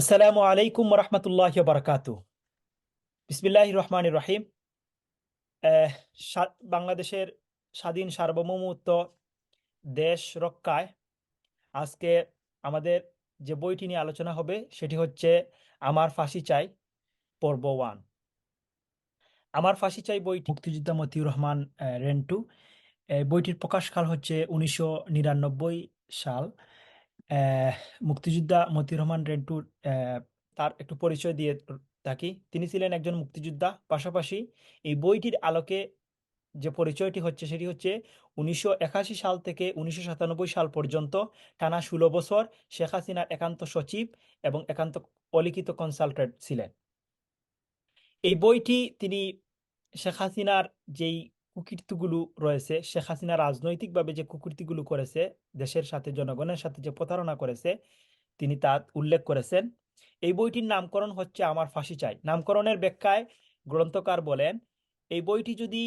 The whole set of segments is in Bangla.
আসসালামু আলাইকুম রহমতুল্লাহ বারকাতু বিসমিল্লাহ রহমান রহিম বাংলাদেশের স্বাধীন সার্বভৌমত্ব দেশ রক্ষায় আজকে আমাদের যে বইটি নিয়ে আলোচনা হবে, সেটি হচ্ছে আমার ফাঁসি চাই, পর্ব ওয়ান। আমার ফাঁসি চাই বইটি মুক্তিযোদ্ধা মতিউর রহমান রেন্টু। বইটির প্রকাশকাল হচ্ছে উনিশশো নিরানব্বই সাল। মুক্তিযোদ্ধা মতিউর রহমান রেন্টুর তার একটু পরিচয় দিয়ে থাকি। তিনি ছিলেন একজন মুক্তিযোদ্ধা। পাশাপাশি এই বইটির আলোকে যে পরিচয়টি হচ্ছে, সেটি হচ্ছে উনিশশো একাশি সাল থেকে উনিশশো সাতানব্বই সাল পর্যন্ত টানা ষোলো বছর শেখ হাসিনার একান্ত সচিব এবং একান্ত অলিখিত কনসালটেন্ট ছিলেন। এই বইটি তিনি শেখ হাসিনার যেই কুকীর্তিগুলো রয়েছে। শেখ হাসিনা রাজনৈতিকভাবে যে কুকীর্তিগুলো করেছে, দেশের সাথে, জনগণের সাথে যে প্রতারণা করেছে, তিনি তা উল্লেখ করেছেন। এই বইটির নামকরণ হচ্ছে আমার ফাঁসি চাই। নামকরণের ব্যাখ্যায় গ্রন্থকার বলেন, এই বইটি যদি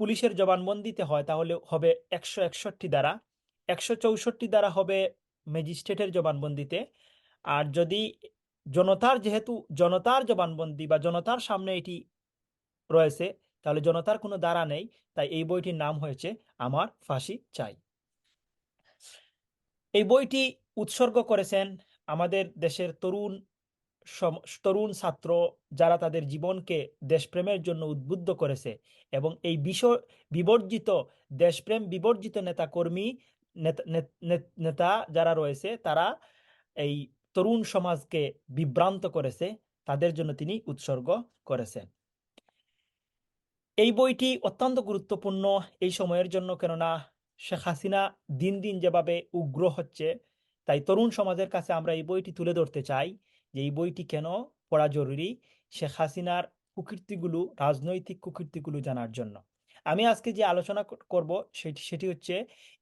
পুলিশের জবানবন্দিতে হয়, তাহলে হবে একশো একষট্টি দ্বারা। একশো চৌষট্টি দ্বারা হবে ম্যাজিস্ট্রেটের জবানবন্দিতে। আর যদি জনতার, যেহেতু জনতার জবানবন্দি বা জনতার সামনে এটি রয়েছে তাহলে জনতার কোনো দ্বারা নেই, তাই এই বইটির নাম হয়েছে আমার ফাঁসি চাই। এই বইটি উৎসর্গ করেছেন আমাদের দেশের তরুণ তরুণ ছাত্র যারা তাদের জীবনকে দেশপ্রেমের জন্য উদ্বুদ্ধ করেছে এবং এই বিশ্ব বিবর্জিত দেশপ্রেম বিবর্জিত নেতা কর্মী নেতা যারা রয়েছে তারা এই তরুণ সমাজকে বিভ্রান্ত করেছে, তাদের জন্য তিনি উৎসর্গ করেছেন। এই বইটি অত্যন্ত গুরুত্বপূর্ণ এই সময়ের জন্য, কেননা শেখ হাসিনা দিন দিন যেভাবে উগ্র হচ্ছে, তাই তরুণ সমাজের কাছে আমরা এই বইটি তুলে ধরতে চাই যে এই বইটি কেন পড়া জরুরি শেখ হাসিনার কুকীর্তিগুলো, রাজনৈতিক কুকীর্তিগুলো জানার জন্য। আমি আজকে যে আলোচনা কর- করব সেটি সেটি হচ্ছে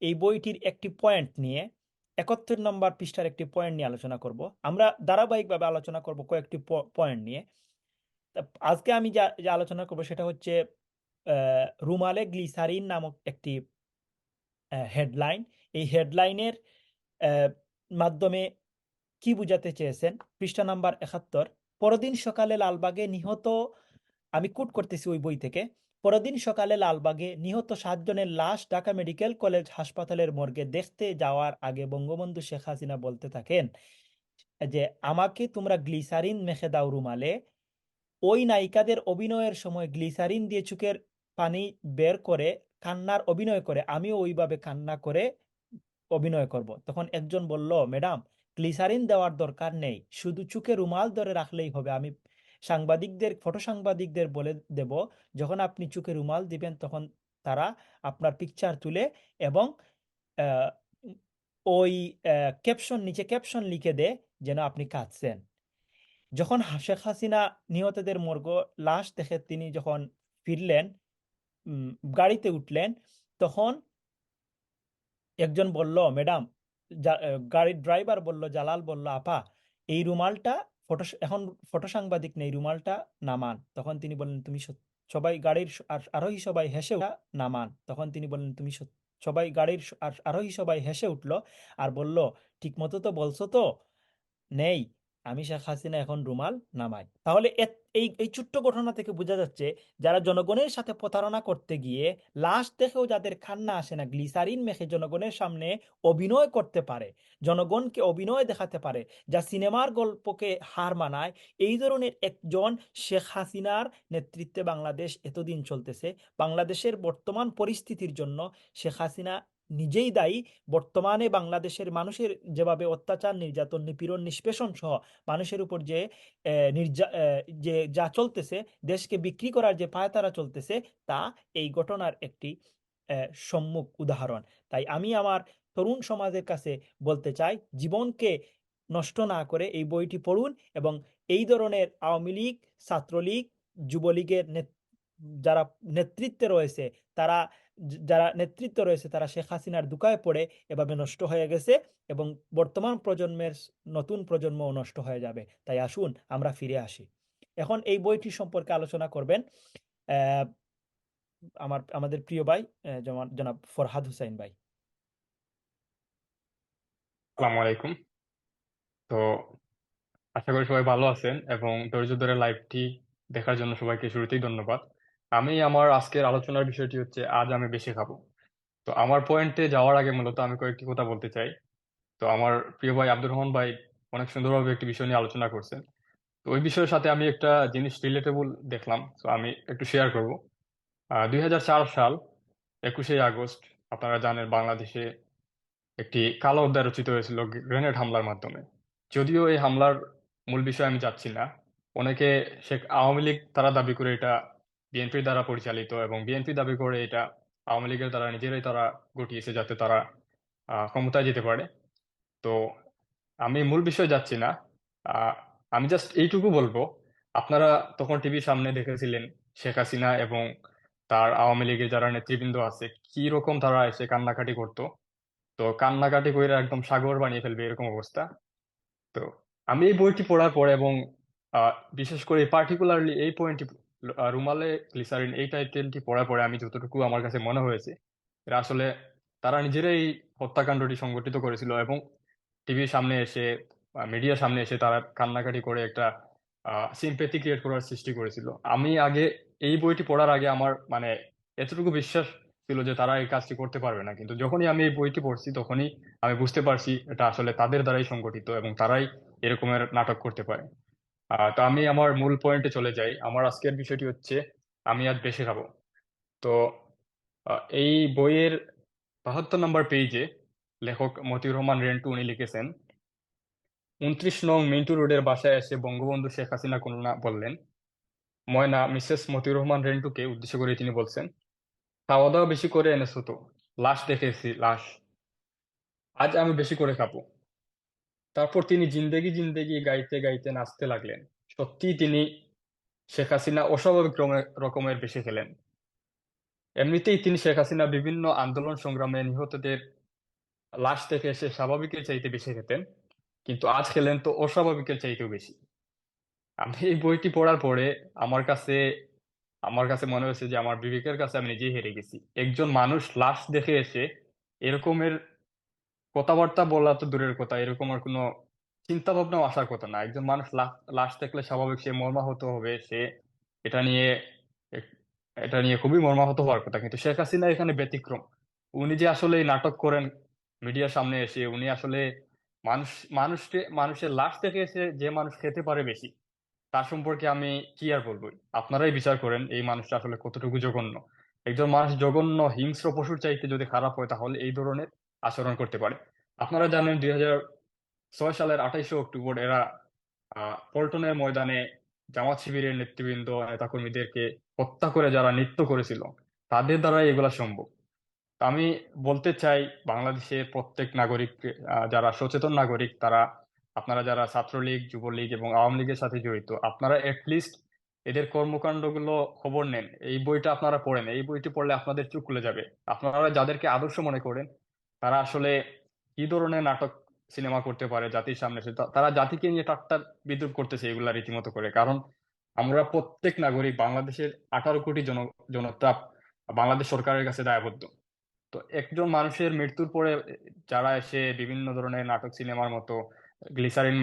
এই বইটির একটি পয়েন্ট নিয়ে একাত্তর নম্বর পৃষ্ঠার একটি পয়েন্ট নিয়ে আলোচনা করব। আমরা ধারাবাহিকভাবে আলোচনা করব কয়েকটি পয়েন্ট নিয়ে। আজকে আমি যা আলোচনা করব সেটা হচ্ছে রুমালে গ্লিসারিন নামক একটি হেডলাইন। এই হেডলাইনের মাধ্যমে কি বুঝাতে চেয়েছেন? পৃষ্ঠা নাম্বার একাত্তর। পরদিন সকালে লালবাগে নিহত, আমি কোট করতেছি ওই বই থেকে, পরদিন সকালে লালবাগে নিহত সাতজনের লাশ ঢাকা মেডিকেল কলেজ হাসপাতালের মর্গে দেখতে যাওয়ার আগে বঙ্গবন্ধু শেখ হাসিনা বলতে থাকেন যে, আমাকে তোমরা গ্লিসারিন মেখে দাও রুমালে। ওই নায়িকাদের অভিনয়ের সময় গ্লিসারিন দিয়ে চোখের পানি বের করে কান্নার অভিনয় করে, আমিও ওইভাবে কান্না করে অভিনয় করব। তখন একজন বলল, ম্যাডাম, গ্লিসারিন দেওয়ার দরকার নেই, শুধু চোখে রুমাল ধরে রাখলেই হবে। আমি সাংবাদিকদের, ফটো সাংবাদিকদের বলে দেব, যখন আপনি চোখে রুমাল দিবেন তখন তারা আপনার পিকচার তুলে এবং ওই ক্যাপশন নিচে ক্যাপশন লিখে দেয় যেন আপনি কাঁদছেন। যখন শেখ হাসিনা নিহতদের মর্গ, লাশ দেখে তিনি যখন ফিরলেন গাড়িতে উঠলেন, তখন একজন বলল, ম্যাডাম গাড়ির ড্রাইভার বলল, জালাল বলল, আপা, এই রুমালটা ফটো এখন ফটো সাংবাদিক নেই, রুমালটা নামান। তখন তিনি বললেন, তুমি সবাই গাড়ির আর আরোহী সবাই হেসে নামান। তখন তিনি বললেন, তুমি সবাই গাড়ির আর আরোহী সবাই হেসে উঠল। আর বলল, ঠিক মতো তো বলছো তো? নেই। আমি শেখ হাসিনা এখন রুমাল নামাই। তাহলে এই এই ছোট্ট ঘটনা থেকে বোঝা যাচ্ছে যারা জনগণের সাথে প্রতারণা করতে গিয়ে লাশ দেখেও যাদের কান্না আসে না, গ্লিসারিন মেখে জনগণের সামনে অভিনয় করতে পারে, জনগণকে অভিনয় দেখাতে পারে, যা সিনেমার গল্পকে হার মানায়, এই ধরনের একজন শেখ হাসিনার নেতৃত্বে বাংলাদেশ এতদিন চলতেছে। বাংলাদেশের বর্তমান পরিস্থিতির জন্য শেখ হাসিনা নিজেই দায়ী। বর্তমানে বাংলাদেশের মানুষের যেভাবে অত্যাচার, নির্যাতন, নিপীড়ন, নিষ্পেষণ সহ মানুষের উপর যে নির্যা যে, যা চলতেছে, দেশকে বিক্রি করার যে পায়তারা চলতেছে, তা এই ঘটনার একটি সম্মুখ উদাহরণ। তাই আমি আমার তরুণ সমাজের কাছে বলতে চাই, জীবনকে নষ্ট না করে এই বইটি পড়ুন এবং এই ধরনের আওয়ামী লীগ, ছাত্রলীগ, যুবলীগের যারা নেতৃত্বে রয়েছে, তারা যারা নেতৃত্ব রয়েছে তারা শেখ হাসিনার দুকায় পড়ে এভাবে নষ্ট হয়ে গেছে এবং বর্তমান প্রজন্মের নতুন প্রজন্মও নষ্ট হয়ে যাবে। তাই আসুন আমরা ফিরে আসি। এখন এই বইটি সম্পর্কে আলোচনা করবেন আমার, আমাদের প্রিয় ভাই জনাব ফরহাদ হুসাইন ভাই। আসসালামু আলাইকুম। তো আশা করি সবাই ভালো আছেন এবং ধৈর্য ধরে লাইভটি দেখার জন্য সবাইকে শুরুতেই ধন্যবাদ। আমি আমার আজকের আলোচনার বিষয়টি হচ্ছে, আজ আমি বেশি খাব। তো আমার পয়েন্টে যাওয়ার আগে মূলত আমি কয়েকটি কথা বলতে চাই। তো আমার প্রিয় ভাই আব্দুর রহমান ভাই অনেক সুন্দরভাবে একটি বিষয় নিয়ে আলোচনা করছেন। তো ওই বিষয়ের সাথে আমি একটা জিনিস রিলেটেবল দেখলাম, তো আমি একটু শেয়ার করব। দুই সাল, একুশে আগস্ট, আপনারা জানেন বাংলাদেশে একটি কালো অধ্যায় রচিত হয়েছিল গ্রেনেড হামলার মাধ্যমে। যদিও এই হামলার মূল বিষয়ে আমি যাচ্ছি না, অনেকে শেখ আওয়ামী লীগ তারা দাবি করে এটা বিএনপির দ্বারা পরিচালিত এবং বিএনপি দাবি করে এটা আওয়ামী লীগের দ্বারা, নিজেরাই তারা ঘটিয়েছে যাতে তারা ক্ষমতায় যেতে পারে। তো আমি মূল বিষয়ে যাচ্ছি না। আমি জাস্ট এইটুকু বলব। আপনারা তখন টিভির সামনে দেখেছিলেন শেখ হাসিনা এবং তার আওয়ামী লীগের যারা নেতৃবৃন্দ আছে, কি রকম তারা এসে কান্নাকাটি করতো। তো কান্নাকাটি করে একদম সাগর বানিয়ে ফেলবে এরকম অবস্থা। তো আমি এই বইটি পড়ার পর এবং বিশেষ করে পার্টিকুলারলি এই পয়েন্টটি রুমালে গ্লিসারিন এই টাইটেলটি পড়ার পরে আমি যতটুকু আমার কাছে মনে হয়েছে, এরা আসলে তারা নিজেরাই হত্যাকাণ্ডটি সংগঠিত করেছিল এবং টিভির সামনে এসে মিডিয়ার সামনে এসে তারা কান্নাকাটি করে একটা সিম্পেথি ক্রিয়েট করার সৃষ্টি করেছিল। আমি আগে এই বইটি পড়ার আগে আমার মানে এতটুকু বিশ্বাস ছিল যে তারা এই কাজটি করতে পারবে না। কিন্তু যখনই আমি এই বইটি পড়ছি, তখনই আমি বুঝতে পারছি এটা আসলে তাদের দ্বারাই সংগঠিত এবং তারাই এরকমের নাটক করতে পারে। আহ তো আমি আমার মূল পয়েন্টে চলে যাই। আমার আজকের বিষয়টি হচ্ছে আমি আজ বেশি খাব। তো আহ, এই বইয়ের বাহাত্তর নম্বর পেজে লেখক মতিউর রহমান রেন্টু উনি লিখেছেন উনত্রিশ নং মিন্টু রোডের বাসায় এসে বঙ্গবন্ধু শেখ হাসিনা কন্যা বললেন। ময়না মিসেস মতিউর রহমান রেন্টুকে উদ্দেশ্য করে তিনি বলছেন খাওয়া দাওয়া বেশি করে এনেছো তো লাশ দেখেছি লাশ। আজ আমি বেশি করে খাব। তারপর তিনি জিন্দেগি জিন্দেগি গাইতে গাইতে নাচতে লাগলেন। সত্যিই তিনি শেখ হাসিনা অস্বাভাবিক রকমের বেশি খেলেন। এমনিতেই তিনি শেখ হাসিনা বিভিন্ন আন্দোলন সংগ্রামে নিহতদের লাশ থেকে এসে স্বাভাবিকের চাইতে বেশি খেতেন, কিন্তু আজ খেলেন তো অস্বাভাবিকের চাইতেও বেশি। আমি এই বইটি পড়ার পরে আমার কাছে আমার কাছে মনে হয়েছে যে আমার বিবেকের কাছে আমি নিজেই হেরে গেছি। একজন মানুষ লাশ দেখে এসে এরকমের কথাবার্তা বলা তো দূরের কথা, এরকম আর কোনো চিন্তা ভাবনাও আসার কথা না। একজন মানুষ লাশ দেখলে স্বাভাবিক সে মর্মাহত হবে, সে এটা নিয়ে এটা নিয়ে খুবই মর্মাহত হওয়ার কথা। কিন্তু শেখ হাসিনা এখানে ব্যতিক্রম। উনি যে আসলে নাটক করেন মিডিয়ার সামনে এসে, উনি আসলে মানুষ, মানুষকে, মানুষের লাশ দেখে এসে যে মানুষ খেতে পারে বেশি, তার সম্পর্কে আমি কি আর বলব? আপনারাই বিচার করেন এই মানুষটা আসলে কতটুকু জঘন্য। একজন মানুষ জঘন্য, হিংস্র পশুর চাইতে যদি খারাপ হয় তাহলে এই ধরনের আচরণ করতে পারে। আপনারা জানেন দুই ছয় সালের আঠাইশে অক্টোবর এরা পল্টনের ময়দানে জামাত শিবিরের নেতৃবৃন্দ, নেতাকর্মীদেরকে হত্যা করে যারা নৃত্য করেছিল, তাদের দ্বারাই এগুলা সম্ভব। আমি বলতে চাই, বাংলাদেশের প্রত্যেক নাগরিক যারা সচেতন নাগরিক, তারা, আপনারা যারা ছাত্রলীগ, যুবলীগ এবং আওয়ামী লীগের সাথে জড়িত, আপনারা লিস্ট এদের কর্মকাণ্ডগুলো খবর নেন। এই বইটা আপনারা পড়েন, এই বইটি পড়লে আপনাদের চোখ খুলে যাবে। আপনারা যাদেরকে আদর্শ মনে করেন তারা আসলে কি ধরনের নাটক সিনেমা করতে পারে জাতির সামনে? তারা জাতিকে নিয়ে ঠাট্টা বিদ্রুপ করতেছে এগুলা রীতিমতো করে। কারণ আমরা প্রত্যেক নাগরিক বাংলাদেশের আঠারো কোটি জন, জনতা বাংলাদেশ সরকারের কাছে দায়বদ্ধ। তো একজন মানুষের মৃত্যুর পরে যারা এসে বিভিন্ন ধরনের নাটক সিনেমার মতো গ্লিসারিন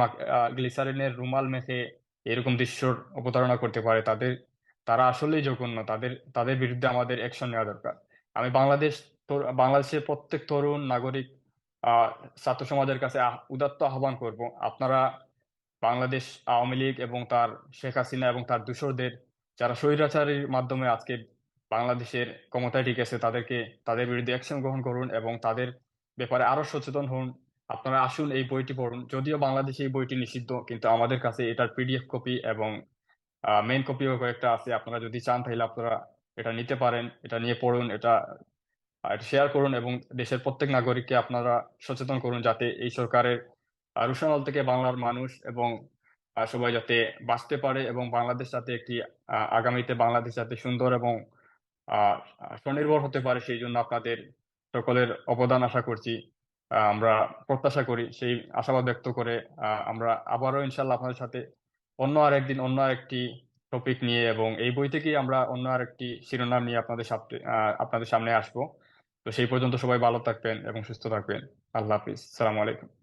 গ্লিসারিনের রুমাল মেখে এরকম দৃশ্যর অবতারণা করতে পারে, তাদের, তারা আসলেই জঘন্য। তাদের তাদের বিরুদ্ধে আমাদের অ্যাকশন নেওয়া দরকার। আমি বাংলাদেশ বাংলাদেশের প্রত্যেক তরুণ নাগরিক ছাত্র সমাজের কাছে উদাত্ত আহ্বান করব। আপনারা বাংলাদেশ আওয়ামী লীগ এবং তার শেখ হাসিনা এবং তার দূষরদের যারা স্বৈরাচারীর মাধ্যমে আজকে বাংলাদেশের ক্ষমতায় টিকেছে তাদেরকে, তাদের বিরুদ্ধে অ্যাকশন গ্রহণ করুন এবং তাদের ব্যাপারে আরও সচেতন হন। আপনারা আসুন এই বইটি পড়ুন। যদিও বাংলাদেশে এই বইটি নিষিদ্ধ, কিন্তু আমাদের কাছে এটার পিডিএফ কপি এবং মেইন কপিও কয়েকটা আছে। আপনারা যদি চান তাহলে আপনারা এটা নিতে পারেন, এটা নিয়ে পড়ুন, এটা শেয়ার করুন এবং দেশের প্রত্যেক নাগরিককে আপনারা সচেতন করুন যাতে এই সরকারের আহ, রোষানল থেকে বাংলার মানুষ এবং সবাই যাতে বাঁচতে পারে এবং বাংলাদেশ যাতে একটি আগামীতে বাংলাদেশ যাতে সুন্দর এবং স্বনির্ভর হতে পারে সেই জন্য আপনাদের সকলের অবদান আশা করছি আমরা প্রত্যাশা করি। সেই আশাবাদ ব্যক্ত করে আমরা আবারও ইনশাল্লাহ আপনাদের সাথে অন্য আর একদিন অন্য আরেকটি টপিক নিয়ে এবং এই বই থেকেই আমরা অন্য আর একটি শিরোনাম নিয়ে আপনাদের আপনাদের সামনে আসব। তো সেই পর্যন্ত সবাই ভালো থাকবেন এবং সুস্থ থাকবেন। আল্লাহ হাফিজ। সালামু আলাইকুম।